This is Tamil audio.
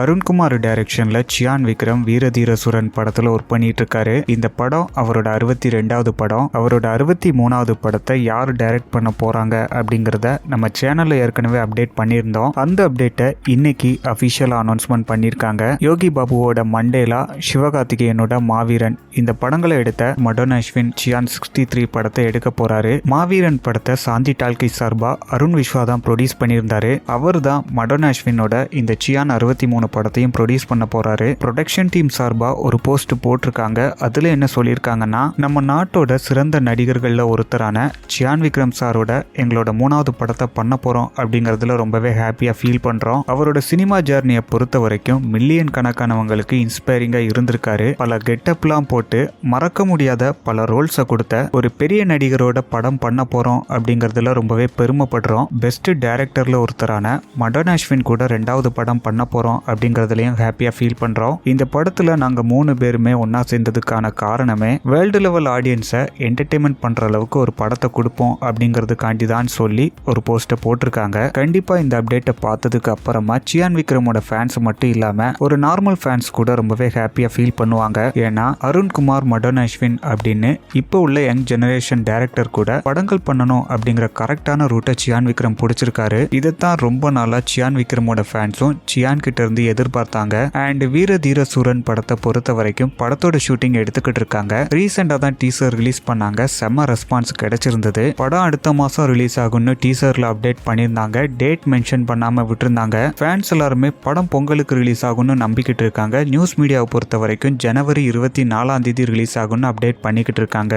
அருண்குமார் டைரக்ஷன்ல சியான் விக்ரம் வீரதீரசுரன் படத்துல ஒர்க் பண்ணிட்டு இருக்காரு இந்த படம் அவரோட அறுபத்தி ரெண்டாவது படம். அவரோட அறுபத்தி மூணாவது படத்தை யார் டைரக்ட் பண்ண போறாங்க அப்படிங்கிறத நம்ம சேனல்ல ஏற்கனவே அப்டேட் பண்ணியிருந்தோம். அந்த அப்டேட்டை இன்னைக்கு அபிஷியலா அனௌன்ஸ்மெண்ட் பண்ணியிருக்காங்க. யோகி பாபுவோட மண்டேலா சிவகார்த்திகேயனோட மாவீரன். இந்த படங்களை எடுத்த மடோன் அஸ்வின் சியான் சிக்ஸ்டி த்ரீ படத்தை எடுக்க போறாரு. மாவீரன் படத்தை சாந்தி டால்கி சார்பா அருண் விஸ்வா தான் ப்ரொடியூஸ் பண்ணியிருந்தாரு. அவர் தான் மடோன் அஸ்வினோட இந்த சியான் அறுபத்தி மூணு படத்தையும் ப்ரொடியூஸ் பண்ண போறாரு. ப்ரொடக்ஷன் டீம் சார்பா ஒரு போஸ்ட் போட்டிருக்காங்க. அதுல என்ன சொல்லியிருக்காங்கன்னா நம்ம நாட்டோட சிறந்த நடிகர்கள்ல ஒருத்தரான சியான் விக்ரம் சாரோட எங்களோட மூணாவது படத்தை பண்ண போறோம் அப்படிங்கறதுல ரொம்பவே ஹாப்பியா ஃபீல் பண்றோம். அவரோட சினிமா ஜேர்னியை பொறுத்த வரைக்கும் மில்லியன் கணக்கானவங்களுக்கு இன்ஸ்பைரிங்கா இருந்திருக்காரு. பல கெட்டப்லாம் போட்டு மறக்க முடியாத பல ரோல்ஸை கொடுத்த ஒரு பெரிய நடிகரோட படம் பண்ண போறோம் அப்படிங்கறதுல ரொம்பவே பெருமைப்படுறோம். பெஸ்ட் டைரக்டர்ல ஒருத்தரான மடன் அஸ்வின் கூட ரெண்டாவது படம் பண்ண போறோம் அப்படிங்கறதுலயும் ஹாப்பியா ஃபீல் பண்றோம். இந்த படத்துல நாங்க மூணு பேருமே ஒன்றா சேர்ந்ததுக்கான காரணமே வேர்ல்டு லெவல் ஆடியன்ஸை என்டர்டைன்மெண்ட் பண்ற அளவுக்கு ஒரு படத்தை கொடுப்போம் அப்படிங்கிறதுக்காண்டி தான் சொல்லி ஒரு போஸ்ட்டை போட்டிருக்காங்க. கண்டிப்பா இந்த அப்டேட்டை பார்த்ததுக்கு அப்புறமா சியான் விக்ரமோட ஃபேன்ஸ் மட்டும் இல்லாம ஒரு நார்மல் ஃபேன்ஸ் கூட ரொம்பவே ஹாப்பியா ஃபீல் பண்ணுவாங்க. ஏன்னா அருண்குமார் மடன் அஸ்வின் அப்படின்னு இப்போ உள்ள யங் ஜெனரேஷன் டேரக்டர் கூட படங்கள் பண்ணணும் அப்படிங்கிற கரெக்டான ரூட்டை சியான் விக்ரம் பிடிச்சிருக்காரு. இதைத்தான் ரொம்ப நாளா சியான் விக்ரமோட ஃபேன்ஸும் சியான் கிட்ட இருந்து எதிர்பார்த்தாங்க. அண்ட் வீர தீர சூரன் படத்தை பொறுத்த வரைக்கும் படத்தோட ஷூட்டிங் எடுத்துக்கிட்டு இருக்காங்க. ரீசெண்டா தான் டீசர் ரிலீஸ் பண்ணாங்க. செம்ம ரெஸ்பான்ஸ் கிடைச்சிருந்தது. படம் அடுத்த மாசம் ரிலீஸ் ஆகும்னு டீசர்ல அப்டேட் பண்ணியிருந்தாங்க. டேட் மென்ஷன் பண்ணாம விட்டுருந்தாங்க. ஃபேன்ஸ் எல்லாருமே படம் பொங்கலுக்கு ரிலீஸ் ஆகும்னு நம்பிக்கிட்டு இருக்காங்க. நியூஸ் மீடியாவை பொறுத்த வரைக்கும் ஜனவரி இருபத்தி நாலாம் தேதி ரிலீஸ் ஆகும்னு அப்டேட் பண்ணிக்கிட்டு இருக்காங்க.